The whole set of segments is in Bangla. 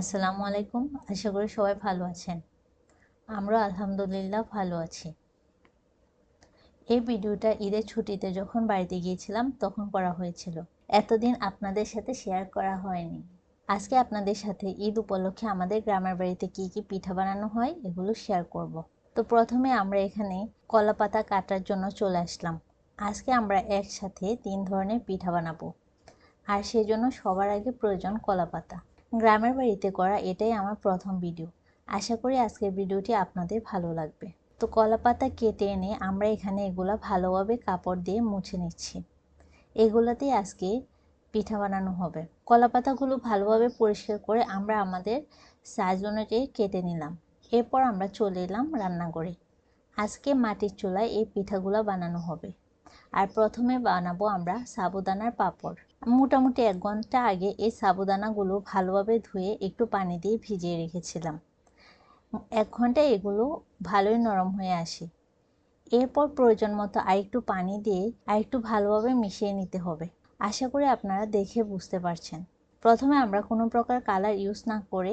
আসসালামু আলাইকুম। আশা করি সবাই ভালো আছেন। আমরা আলহামদুলিল্লাহ ভালো আছি। এই ভিডিওটা ঈদের ছুটিতে যখন বাড়িতে গিয়েছিলাম, তখন করা হয়েছিল। এতদিন আপনাদের সাথে শেয়ার করা হয়নি। আজকে আপনাদের সাথে ঈদ উপলক্ষে আমাদের গ্রামের বাড়িতে কি কি পিঠা বানানো হয়, এগুলো শেয়ার করব। তো প্রথমে আমরা এখানে কলা পাতা কাটার জন্য চলে আসলাম। আজকে আমরা একসাথে তিন ধরনের পিঠা বানাবো। আর সেজন্য সবার আগে প্রয়োজন কলা পাতা। গ্রামের বাড়িতে করা এটাই আমার প্রথম ভিডিও আশা করি আজকের ভিডিওটি আপনাদের ভালো লাগবে। তো কলা পাতা কেটে এনে আমরা এখানে এগুলা ভালোভাবে কাপড় দিয়ে মুছে নিচ্ছি। এগুলাতেই আজকে পিঠা বানানো হবে। কলা পাতাগুলো ভালোভাবে পরিষ্কার করে আমরা আমাদের সাইজ অনুযায়ী কেটে নিলাম। এরপর আমরা চলে এলাম রান্নাঘরে। আজকে মাটির চুলায় এই পিঠাগুলো বানানো হবে। আর প্রথমে বানাবো আমরা সাবুদানার পাপড়। মোটামুটি এক ঘণ্টা আগে এই সাবুদানাগুলো ভালোভাবে ধুয়ে একটু পানি দিয়ে ভিজিয়ে রেখেছিলাম। এক ঘণ্টা এগুলো ভালোই নরম হয়ে আসে। এরপর প্রয়োজন মতো আরেকটু পানি দিয়ে আরেকটু ভালোভাবে মিশিয়ে নিতে হবে। আশা করি আপনারা দেখে বুঝতে পারছেন। প্রথমে আমরা কোনো প্রকার কালার ইউজ না করে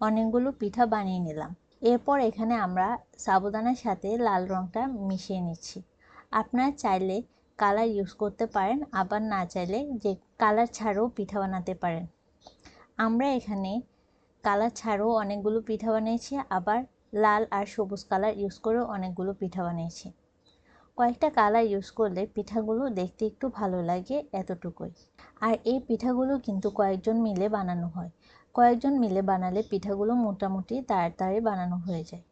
অনেকগুলো পিঠা বানিয়ে নিলাম। এরপর এখানে আমরা সাবুদানার সাথে লাল রঙটা মিশিয়ে নিচ্ছি। আপনারা চাইলে কালার ইউজ করতে পারেন, আবার না চাইলে যে কালার ছাড়াও পিঠা বানাতে পারেন। আমরা এখানে কালার ছাড়াও অনেকগুলো পিঠা বানিয়েছি, আবার লাল আর সবুজ কালার ইউজ করেও অনেকগুলো পিঠা বানিয়েছি। কয়েকটা কালার ইউজ করলে পিঠাগুলো দেখতে একটু ভালো লাগে এতটুকুই। আর এই পিঠাগুলো কিন্তু কয়েকজন মিলে বানানো হয়। কয়েকজন মিলে বানালে পিঠাগুলো মোটামুটি তাড়াতাড়ি বানানো হয়ে যায়।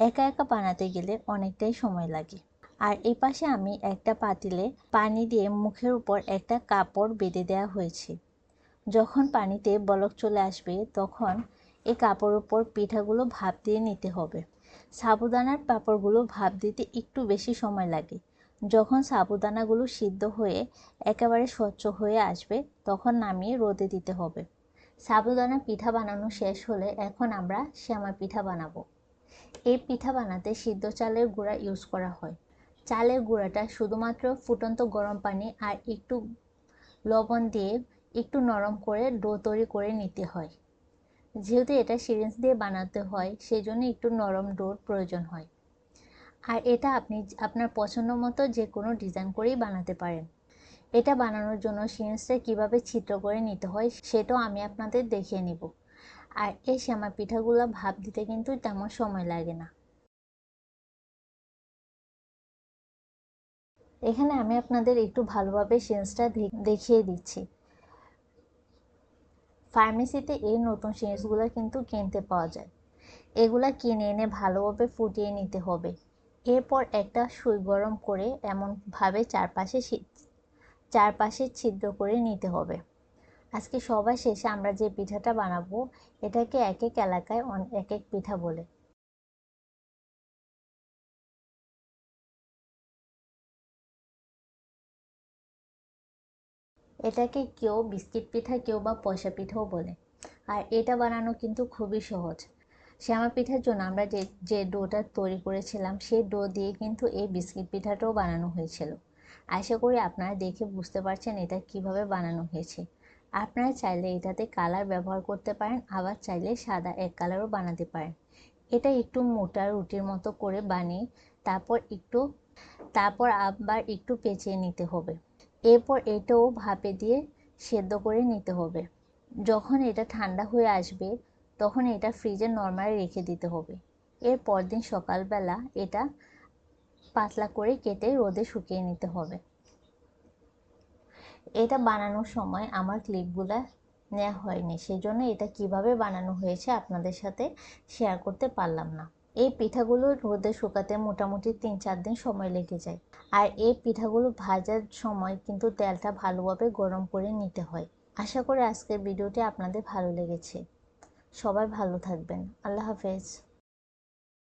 একা একা বানাতে গেলে অনেকটাই সময় লাগে। আর এই পাশে আমি একটা পাতিলে পানি দিয়ে মুখের উপর একটা কাপড় বেঁধে দেওয়া হয়েছে। যখন পানিতে বলক চলে আসবে, তখন এই কাপড় উপর পিঠাগুলো ভাপ দিয়ে নিতে হবে। সাবুদানার পাপড়গুলো ভাপ দিতে একটু বেশি সময় লাগে। যখন সাবুদানাগুলো সিদ্ধ হয়ে একেবারে স্বচ্ছ হয়ে আসবে, তখন নামিয়ে রোদে দিতে হবে। সাবুদানা পিঠা বানানো শেষ হলে এখন আমরা শ্যামা পিঠা বানাবো। এই পিঠা বানাতে সিদ্ধ চালের গুঁড়া ইউজ করা হয়। চালের গুঁড়াটা শুধুমাত্র ফুটন্ত গরম পানি আর একটু লবণ দিয়ে একটু নরম করে ডো তৈরি করে নিতে হয়। যেহেতু এটা সিরিঞ্জ দিয়ে বানাতে হয় সেই জন্য একটু নরম ডোর প্রয়োজন হয়। আর এটা আপনি আপনার পছন্দ মতো যে কোনো ডিজাইন করেই বানাতে পারেন। এটা বানানোর জন্য সিরিঞ্জটা কীভাবে ছিদ্র করে নিতে হয়, সেটাও আমি আপনাদের দেখিয়ে নিব। আর এই শ্যামা পিঠাগুলো ভাপ দিতে কিন্তু তেমন সময় লাগে না। এখানে আমি আপনাদের একটু ভালোভাবে সিরিঞ্জটা দেখিয়ে দিচ্ছি। ফার্মেসিতে এই নতুন সিরিঞ্জগুলো কিন্তু কিনতে পাওয়া যায়। এগুলা কিনে এনে ভালোভাবে ফুটিয়ে নিতে হবে। এরপর একটা সুই গরম করে এমনভাবে চারপাশে চারপাশে ছিদ্র করে নিতে হবে। আজকে সবার শেষে আমরা যে পিঠাটা বানাবো, এটাকে এক এক এলাকায় এক এক পিঠা বলে। এটাকে কেউ বিস্কিট পিঠা কেউ বা পয়সা পিঠাও বলে। আর এটা বানানো কিন্তু খুবই সহজ। শ্যামা পিঠার জন্য আমরা যে যে ডোটা তৈরি করেছিলাম সেই ডো দিয়ে কিন্তু এই বিস্কিট পিঠাটাও বানানো হয়েছিল। আশা করি আপনারা দেখে বুঝতে পারছেন এটা কীভাবে বানানো হয়েছে। আপনারা চাইলে এটাতে কালার ব্যবহার করতে পারেন, আবার চাইলে সাদা এক কালারও বানাতে পারেন। এটা একটু মোটা রুটির মতো করে বানিয়ে তারপর একটু, তারপর আবার একটু পেঁচিয়ে নিতে হবে। এরপর এটাও ভাপে দিয়ে সেদ্ধ করে নিতে হবে। যখন এটা ঠান্ডা হয়ে আসবে, তখন এটা ফ্রিজে নর্মালি রেখে দিতে হবে। এর পরদিন সকালবেলা এটা পাতলা করে কেটে রোদে শুকিয়ে নিতে হবে। এটা বানানোর সময় আমার ক্লিপগুলো নেওয়া হয়নি সেই জন্য এটা কীভাবে বানানো হয়েছে আপনাদের সাথে শেয়ার করতে পারলাম না। এই পিঠাগুলো রোদে শুকাতে মোটামুটি তিন চার দিন সময় লেগে যায়। আর এই পিঠাগুলো ভাজার সময় কিন্তু তেলটা ভালোভাবে গরম করে নিতে হয়। আশা করি আজকের ভিডিওটি আপনাদের ভালো লেগেছে। সবাই ভালো থাকবেন। আল্লাহ হাফেজ।